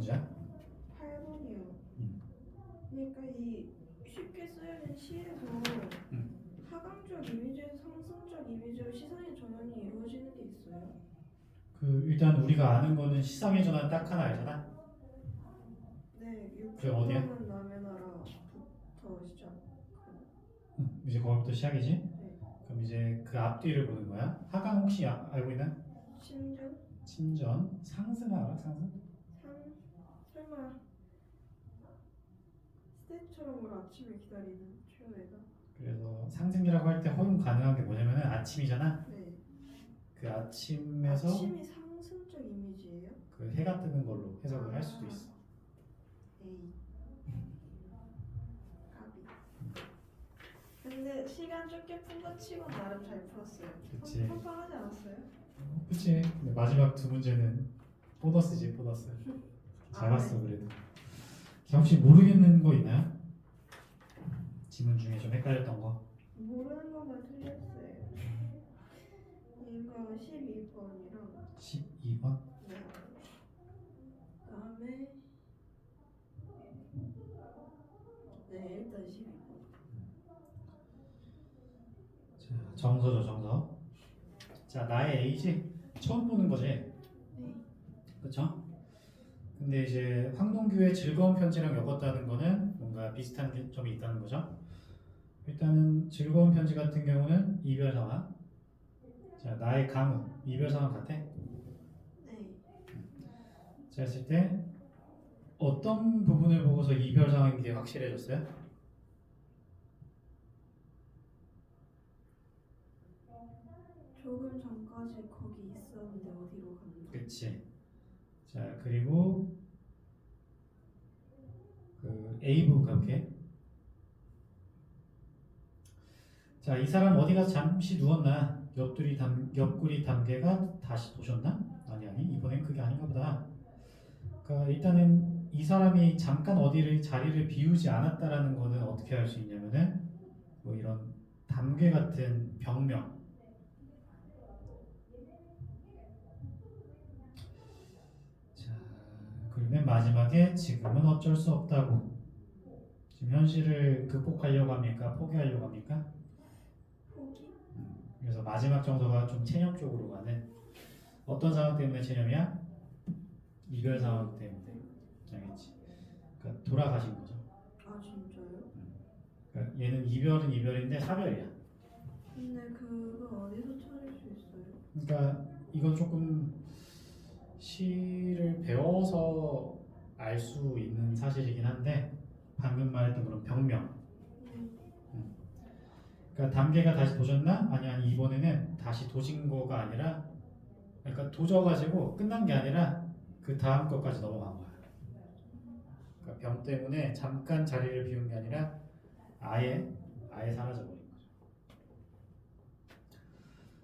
문제야? 8번이요. 음. 그러니까 이 쉽게 쓰여진 시에서 음. 하강적 이미지에서 상승적 이미지로 시선의 전환이 이루어지는 게 있어요. 그 일단 우리가 아는 거는 시상의 전환 딱 하나 알잖아. 네, 그게 어디야? 남의 나라부터 시작. 응, 이제 거기부터 시작이지. 그럼 이제 그 앞뒤를 보는 거야. 하강 혹시 아- 알고 있나? 신전 친전 상승 알아? 상승? 상 설마 스테이처럼 우리 아침을 기다리는 최후회가 그래서 상승이라고 할 때 허용 가능한 게 뭐냐면은 아침이잖아. 네 그 아침에서 아침이 상승적 이미지예요? 그 해가 뜨는 걸로 해석을 할 수도 있어. 에이 까비 근데 시간 좁게 푼 거 치고 나름 잘 풀었어요 그치. 팡팡하지 않았어요? 그치? 근데 마지막 두 문제는 보너스지 보너스. 잘 아, 봤어 그래도. 자, 혹시 모르겠는 거 있나요? 지문 중에 좀 헷갈렸던 거. 모르는 것만 틀렸어요 이거 12번이랑 12번. 네 그다음에 네 일단 12번 자, 정서죠 정서. 자, 나의 A지 처음 보는 거지. 네 그렇죠? 근데 이제 황동규의 즐거운 편지랑 엮었다는 거는 뭔가 비슷한 게- 점이 있다는 거죠. 일단은 즐거운 편지 같은 경우는 이별 상황. 자, 나의 강우 이별 상황 같아. 네. 자, 했을 때 어떤 부분을 보고서 이별 상황인 게 확실해졌어요? 조금 전까지 거기 있었는데 어디로 갔나? 그치. 자, 그리고 그 A 부분 그렇게. 자, 이 사람 어디 가서 잠시 누웠나? 옆구리 담 옆구리 담개가 다시 도셨나? 아니 아니 이번엔 그게 아닌가 보다. 그러니까 일단은 이 사람이 잠깐 어디를 자리를 비우지 않았다라는 거는 어떻게 할 수 있냐면은 뭐 이런 담개 같은 병명 자, 맨 마지막에 지금은 어쩔 수 없다고. 지금 현실을 극복하려고 합니까? 포기하려고 합니까? 포기? 그래서 마지막 정도가 좀 체념 쪽으로 가는 어떤 상황 때문에 체념이야? 이별 상황 때문에. 알겠지? 그러니까 돌아가신 거죠. 아 진짜요? 그러니까 얘는 이별은 이별인데 사별이야. 근데 그거 어디서 찾을 수 있어요? 그러니까 이건 조금 시를 배워서 알 수 있는 사실이긴 한데 방금 말했던 그런 병명 네. 그러니까 단계가 다시 도졌나? 아니 아니 이번에는 다시 도진 거가 아니라 그러니까 도져가지고 끝난 게 아니라 그 다음 것까지 넘어간 거야. 그러니까 병 때문에 잠깐 자리를 비운 게 아니라 아예 아예 사라져 버린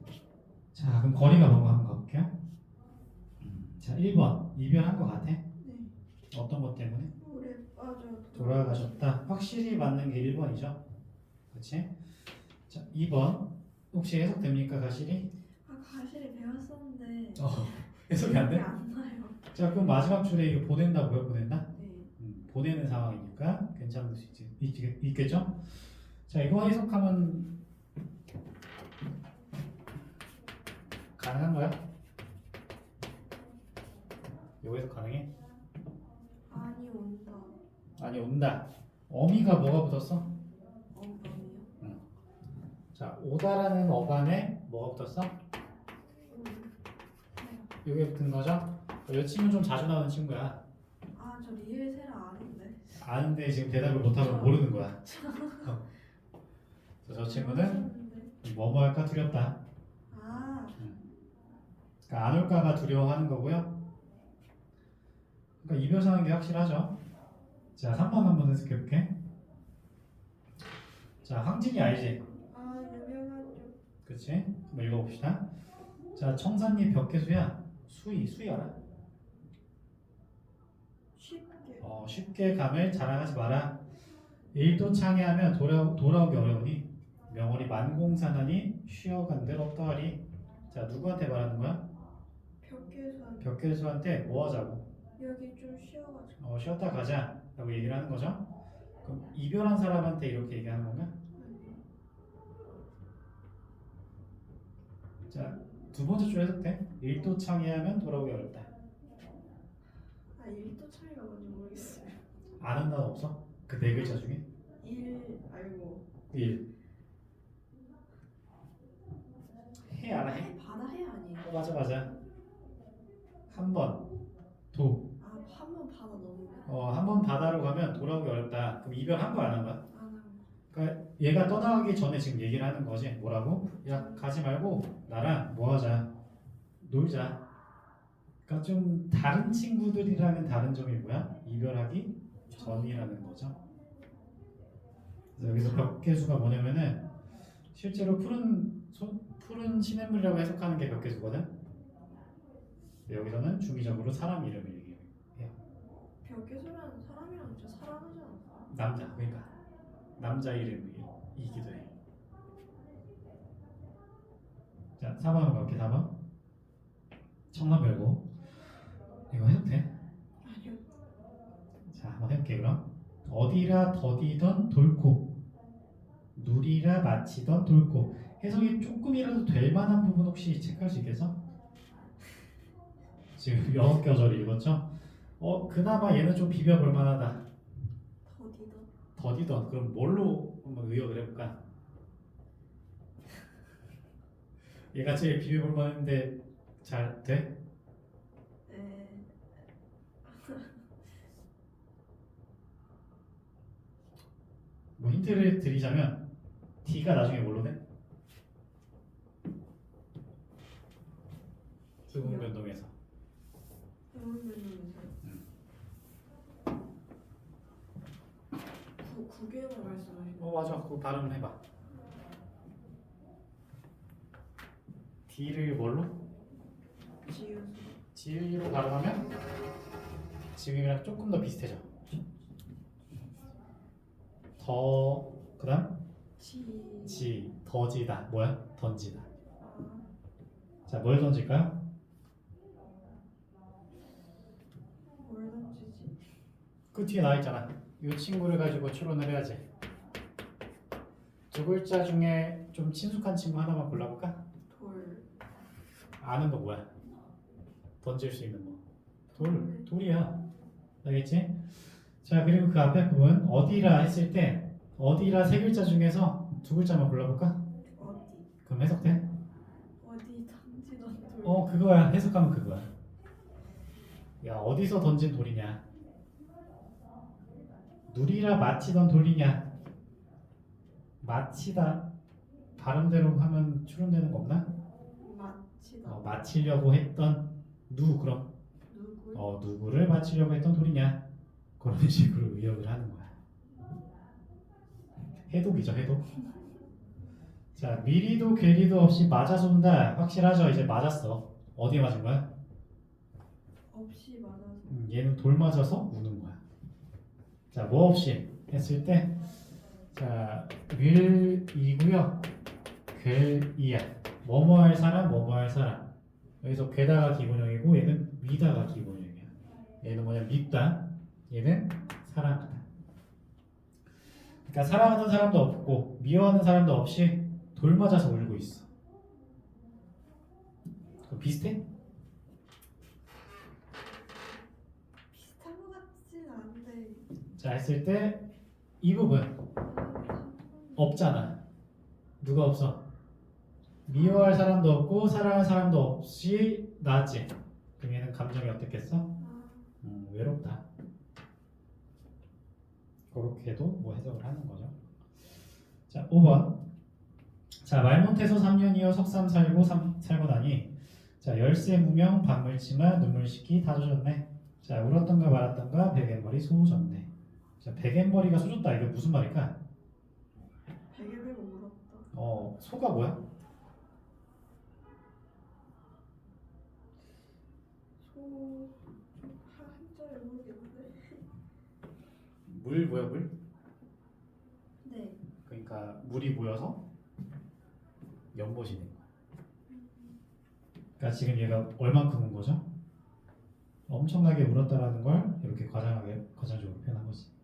거죠. 자 그럼 거리가 뭔가 한번 가볼게요. 음, 자 1번 이별한 거 같아? 네. 어떤 것 때문에? 물에 빠져 돌아가셨다. 확실히 맞는 게 1번이죠. 그렇지? 자, 2번. 혹시 해석됩니까, 가실이? 아 가실이 배웠었는데 어, 해석이 안 기억이 돼? 안 나요. 자, 그럼 마지막 줄에 이거 보낸다고요? 보낸다? 네. 음, 보내는 상황이니까 괜찮을 수 있지, 있, 있겠죠? 자, 이거 해석하면 가능한 거야? 해석 가능해? 아니 온다. 아니, 온다. 어미가 뭐가 붙었어? 엉덩이요? 자, 오다라는 어간에 뭐가 붙었어? 음. 이게 붙은 거죠? 이 친구 좀 자주 나오는 친구야. 아저 리을 세라 아는데. 아는데 지금 대답을 못하면 모르는 거야. 어. 그래서 저 친구는. 뭐뭐 할까 두렵다. 아 그러니까 안 올까봐 두려워하는 거고요. 그러니까 이별 상황인 게 확실하죠. 자, 3번 한번 해석해 볼게. 자, 황진이 알지? 아 유명하죠. 그치? 한번 읽어봅시다. 자, 청산리 벽계수야. 수위, 수위 알아? 쉽게. 어, 쉽게 감을 자랑하지 마라. 일도 창의하면 돌아, 돌아오기 어려우니 명월이 만공산하니 쉬어간들 어떠하리. 자 누구한테 말하는 거야? 벽계산. 벽계수한테 뭐 하자고? 여기 좀 쉬어가지고 어, 쉬었다 가자 라고 얘기를 하는 거죠. 그럼 이별한 사람한테 이렇게 얘기하는 건가? 자, 두 번째 줄 해석 돼. 일도 창의하면 돌아오기 어렵다. 아 1도 차이가 뭔지 모르겠어요 아는 단어 없어? 그 네 글자 중에? 1 알고 1. 해 알아 해? 해 바다 해 아니에요? 어, 맞아 맞아. 한 번, 도. 어, 한 번 바다로 가면 돌아오기 어렵다. 그럼 이별한 거야, 안 한 거야? 그러니까 얘가 떠나가기 전에 지금 얘기를 하는 거지. 뭐라고? 야, 가지 말고 나랑 뭐 하자. 놀자. 그러니까 좀 다른 친구들이랑은 다른 점이 뭐야? 이별하기 전이라는 거죠. 그래서 여기서 벽계수가 뭐냐면은 실제로 푸른 소, 푸른 시냇물이라고 해석하는 게 벽계수거든. 여기서는 중의적으로 사람 얘기해요. 벽계수라는 사람이랑 진짜 사랑하지 않아? 남자 그러니까 남자 이름이기도 해. 자 4번 한번 볼게 4번 청남 별고 이거 해도 돼? 아니요 자 한번 해볼게 그럼 어디라 더디던 돌고 누리라 마치던 돌고 해석이 조금이라도 될 만한 부분 혹시 체크할 수 있겠어? 지금 여섯 겨절 읽었죠? 어 그나마 얘는 좀 비벼볼 만하다. 더디더 더디던. 그럼 뭘로 한번 의역을 해볼까? 얘가 제일 비벼볼 만한데 잘 돼? 에 뭐 힌트를 드리자면 D가 나중에 뭘로 돼? 수분 변동에서. 영문면허는 구 구개월 말씀하시는 어 맞아. 그거 발음 해봐. D를 뭘로? 지우수. G로 발음하면 지금이랑 조금 더 비슷해져. 더 그다음? 지. 지. 더지다. 뭐야? 던지다. 아, 자뭘 던질까요? 뭘 던지지? 그 뒤에 나와 있잖아 이 친구를 가지고 추론을 해야지 두 글자 중에 좀 친숙한 친구 하나만 골라볼까? 돌 아는 거 뭐야? 던질 수 있는 거. 돌, 돌이야. 알겠지? 자, 그리고 그 앞에 부분 어디라 했을 때 어디라 세 글자 중에서 두 글자만 골라볼까? 어디 그럼 해석돼? 어디 던지던 돌 어, 그거야. 해석하면 그거야. 야, 어디서 던진 돌이냐? 누리라 마치던 돌이냐? 마치다. 발음대로 하면 추론되는 거 없나? 마치다. 어, 마치려고 했던 누 그럼? 누구 어, 누구를 맞추려고 했던 돌이냐? 그런 식으로 의역을 하는 거야. 해독이죠 해독. 자 미리도 괴리도 없이 맞아서 온다. 확실하죠? 이제 맞았어. 어디에 맞은 거야? 없이 맞아서. 음, 얘는 돌 맞아서 우는 자뭐 없이 했을 때자 wil이고요. 괴이야. 뭐뭐 할 사람 뭐뭐 할 사람. 여기서 괴다가 기본형이고 얘는 위다가 기본형이야. 얘는 뭐냐? 믿다. 얘는 사랑하다. 그러니까 사랑하는 사람도 없고 미워하는 사람도 없이 돌 맞아서 울고 있어. 비슷해? 비슷한 것 같진 않은데 자 했을 때 이 부분 없잖아. 누가 없어? 미워할 사람도 없고 사랑할 사람도 없이 나았지. 그럼 얘는 감정이 어떻겠어? 아, 음, 외롭다. 그렇게도 뭐 해석을 하는 거죠. 자, 5번. 자, 말 못해서 3년이어 석삼 살고 삼, 살고 나니 자, 열쇠 무명 박물치마 눈물 씻기 다 젖었네. 자, 울었던가 말았던가 베갯머리 소졌네. 자, 베갯머리가 소졌다. 이게 무슨 말일까? 베개 베고 울었다 어, 소가 뭐야? 소 한자를 모르겠는데 물 뭐야, 물? 네 그러니까 물이 모여서 연못이 된 거야. 그러니까 지금 얘가 얼만큼 운 거죠? 엄청나게 울었다라는 걸 이렇게 과장하게 과장적으로 표현한 거지.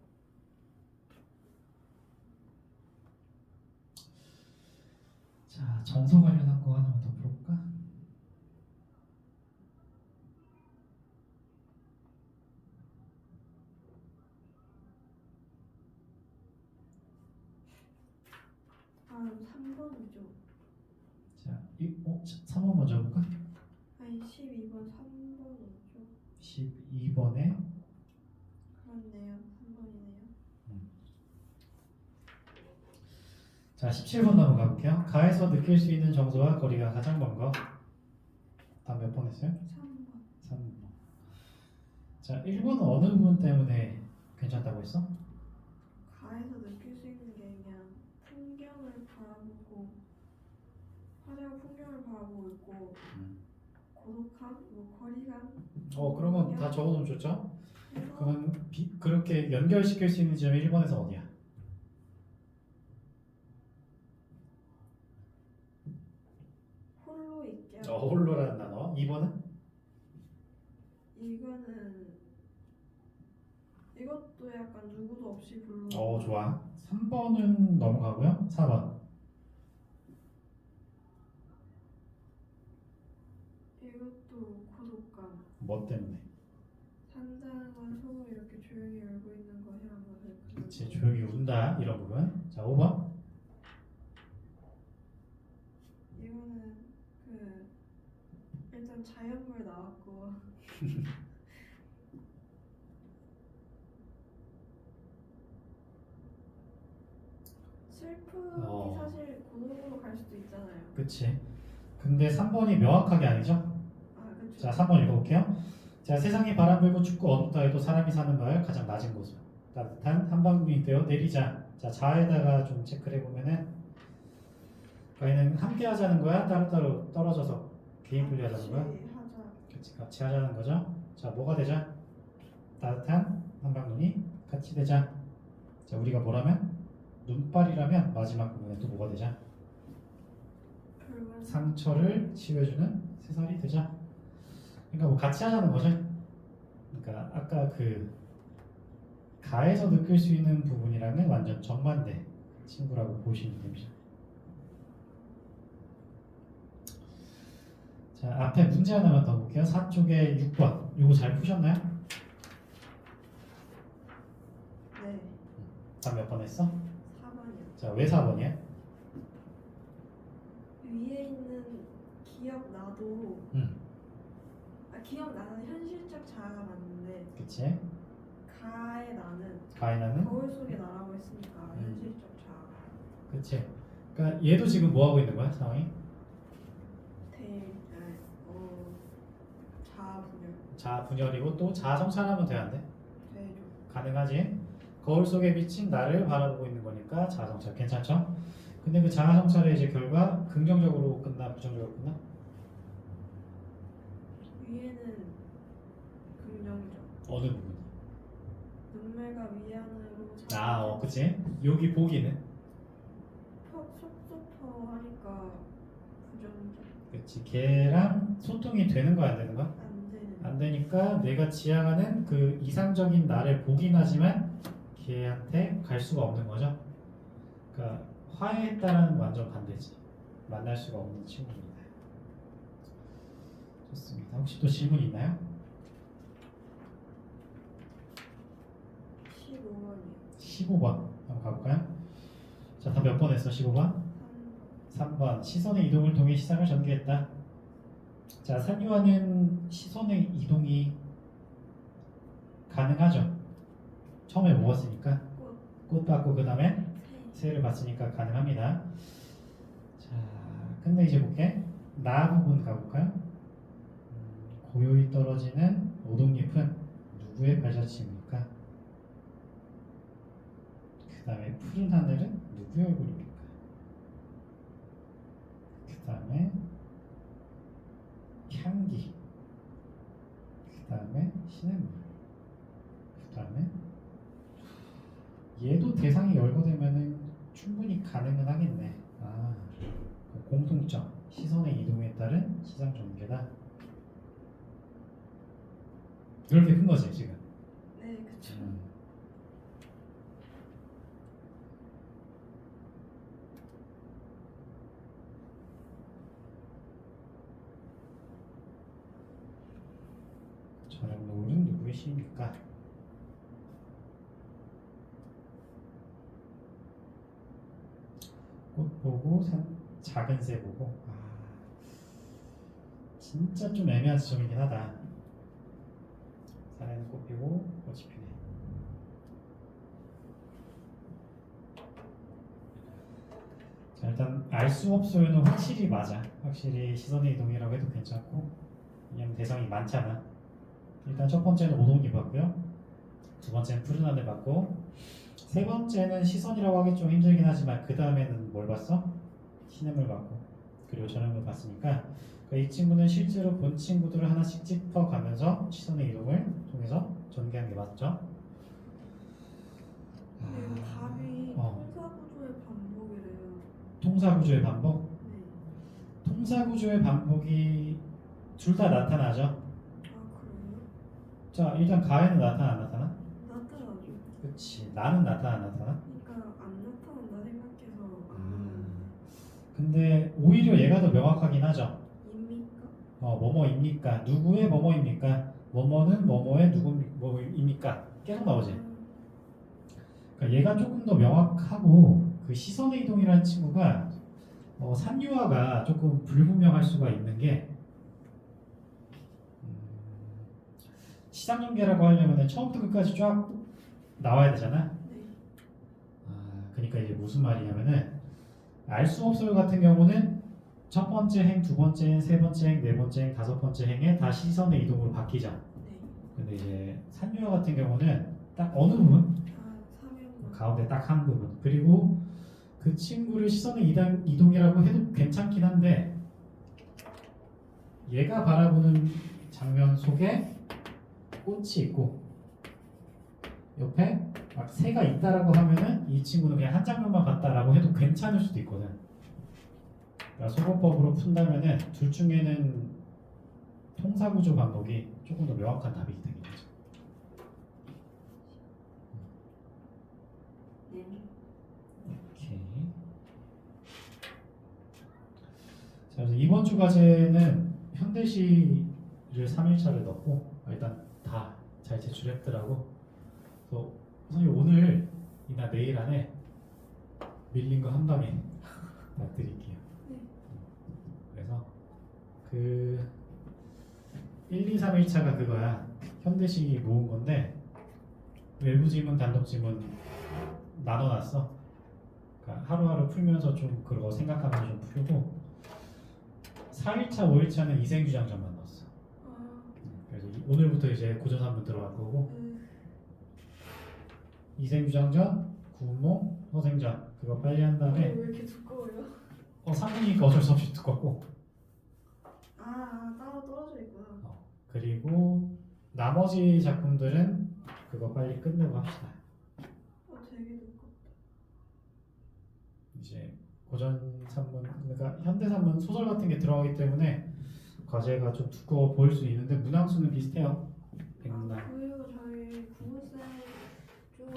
자, 정서 관련한 거 하나만 더 풀어볼까? 다음 3번이죠. 자, 이, 어, 3번 먼저 볼까? 아니 12번 3번이죠. 12번에 그렇네요. 3번이네요. 자, 17번 넘어 가 볼게요. 가에서 느낄 수 있는 정서와 거리가 가장 먼 거. 다음 몇 번 했어요? 3번. 3번. 자, 1번은 어느 부분 때문에 괜찮다고 했어? 가에서 느낄 수 있는 게 그냥 풍경을 바라보고 화려한 풍경을 바라보고 있고 음. 고독함, 뭐 거리감 어, 그러면 다 적어놓으면 좋죠? 그러면 비, 그렇게 연결시킬 수 있는 지점이 1번에서 어디야? 홀로 있게 어, 홀로라는 단어. 2번은? 이거는 이것도 약간 누구도 없이 불러 어, 좋아. 3번은 넘어가고요. 4번. 이것도 고독감 뭐 때문에? 건 속을 이렇게 조용히 열고 있는 것이란 것을 그치, 조용히 운다. 이런 부분. 자, 5번. 이거는 그 자연물 나왔고 슬픔이 어. 사실 고독으로 갈 수도 있잖아요. 그치. 근데 3번이 명확하게 아니죠? 아 그쵸. 자, 3번 읽어볼게요. 자, 세상이 바람 불고 춥고 어둡다 해도 사람이 사는 마을 가장 낮은 곳으로 따뜻한 한방구이 되어 내리자. 자, 자에다가 좀 체크를 해보면은 가인은 함께 하자는 거야? 따로따로 떨어져서 개인 분리하자는 거야? 같이 하자. 같이 하자는 거죠. 자, 뭐가 되자? 따뜻한 한방눈이 같이 되자. 자, 우리가 뭐라면 눈발이라면 마지막 부분에 또 뭐가 되자? 상처를 치료해주는 새살이 되자. 그러니까 뭐 같이 하자는 거죠. 그러니까 아까 그 가에서 느낄 수 있는 부분이랑은 완전 정반대 친구라고 보시면 됩니다. 자 앞에 문제 하나만 더 볼게요. 4쪽에 6번. 이거 잘 푸셨나요? 네 다음 몇번 했어? 4번이요. 자 왜 4번이야? 위에 있는 기억나도 음. 아 기억나는 현실적 자아가 맞는데 그치? 가의 나는 가에 나는? 거울 속의 나라고 했으니까 음. 현실적 자아 그치? 그러니까 얘도 지금 뭐 하고 있는 거야 상황이? 대 아니, 어 자아 분열 자아 분열이고 또 자아 성찰하면 돼야 안 돼? 가능하지? 거울 속에 비친 나를 바라보고 있는 거니까 자아성찰 괜찮죠? 근데 그 자아 성찰의 이제 결과 긍정적으로 끝나 부정적으로 끝나? 위에는 긍정적 어느 부분? 눈물과 위안으로 아, 어, 그치? 여기 보기는? 속속터 하니까 부정적 그치 걔랑 소통이 되는 거야 안 되는 거야? 안 되니까 내가 지향하는 그 이상적인 나를 보긴 하지만 걔한테 갈 수가 없는 거죠. 그러니까 화해했다는 완전 반대지. 만날 수가 없는 친구입니다. 좋습니다. 혹시 또 질문 있나요? 15번이요. 15번 한번 가볼까요? 자, 다 몇 번 했어? 15번? 3번 시선의 이동을 통해 시상을 전개했다. 자, 산유화는 시선의 이동이 가능하죠. 처음에 먹었으니까 꽃, 꽃 받고 그 다음에 새, 새를 봤으니까 가능합니다. 자, 근데 이제 볼게. 나 부분 가볼까요? 음, 고요히 떨어지는 오동잎은 누구의 발자취입니까? 그 다음에 푸른 하늘은 누구의 얼굴입니까? 그 다음에 향기. 그 다음에 시냇물. 그 다음에 얘도 대상이 열거되면은 충분히 가능은 하겠네. 아, 그 공통점 시선의 이동에 따른 시장 전개다. 그렇게 큰 거지 지금. 네, 그쵸. 음. 저녁 시입니까? 꽃 보고 산, 작은 새 보고 아 진짜 좀 애매한 지점이긴 하다. 산에는 꽃 피고 꽃이 피네. 자 일단 알 수 없어요는 확실히 맞아. 확실히 시선의 이동이라고 해도 괜찮고 왜냐면 대상이 많잖아. 일단 첫 번째는 오동이 봤고요. 두 번째는 푸른 하늘 봤고 세 번째는 시선이라고 하기 좀 힘들긴 하지만 그 다음에는 뭘 봤어? 시냇물 봤고 그리고 저녁물 봤으니까 그이 친구는 실제로 본 친구들을 하나씩 짚어가면서 시선의 이동을 통해서 전개한 게 맞죠? 이거 답이 어. 통사구조의 반복이래요. 통사구조의 반복? 네. 통사구조의 반복이 둘 다 나타나죠? 자 일단 가에는 나타나 안 나타나? 나타나죠. 그치 나는 나타나 안 나타나? 그러니까 안 나타난다 생각해서 안 음. 근데 오히려 얘가 더 명확하긴 하죠. 입니까? 어, 뭐뭐입니까? 누구의 뭐뭐입니까? 뭐뭐는 뭐뭐의 누구입니까? 계속 나오지. 아, 그러니까 얘가 조금 더 명확하고 그 시선의 이동이라는 친구가 어, 산유화가 조금 불분명할 수가 있는 게 음, 시장 연계라고 하려면 처음부터 끝까지 쫙 나와야 되잖아. 네. 아, 그러니까 이게 무슨 말이냐면은 알 수 없어요 같은 경우는 첫 번째 행, 두 번째 행, 세 번째 행, 네 번째 행, 다섯 번째 행에 다 시선의 이동으로 바뀌죠. 네. 근데 이제 산유화 같은 경우는 딱 어느 부분 아, 가운데 딱 한 부분 그리고 그 친구를 시선의 이동, 이동이라고 해도 괜찮긴 한데 얘가 바라보는 장면 속에 꽃이 있고 옆에 막 새가 있다라고 하면은 이 친구는 그냥 한 장면만 봤다라고 해도 괜찮을 수도 있거든. 그러니까 소거법으로 푼다면은 둘 중에는 통사구조 반복이 조금 더 명확한 답이 되겠죠. 네. 오케이. 자, 그래서 이번 주 과제는 현대시를 3일차를 넣고 일단 다 잘 제출했더라고. 그래서 선생님 오늘 이나 내일 안에 밀린 거 한 방에 다 드릴게요. 네. 그래서 그 1, 2, 3일차가 그거야. 현대시 모은 건데 외부 지문, 단독 지문 나눠놨어. 그러니까 하루하루 풀면서 좀 그거 생각하면서 좀 풀고 4일차, 5일차는 이생규장점만 오늘부터 이제 고전 3분 들어갈 거고 음, 이생규장전, 구운몽, 허생전 그거 빨리 한 왜 다음에 이렇게 두꺼워요? 어 3분이니까 어쩔 수 없이 두껍고 아, 아, 따로 떨어져 있구나. 그리고 나머지 작품들은 그거 빨리 끝내고 합시다. 어, 되게 두껍다. 이제 고전 3문 그러니까 현대 3문 소설 같은 게 들어가기 때문에 과제가 좀 두꺼워 보일 수 있는데 문항수는 비슷해요. 백문항. 아, 그리고 저희 구문쌤 좀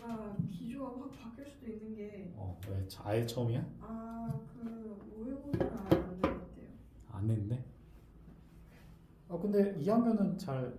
뭔가 기조가 확 바뀔 수도 있는 게 어, 왜 아예 처음이야? 아, 그 모의고사를 아예 안 내겠대요. 안 냈네. 아 근데 2학년은 잘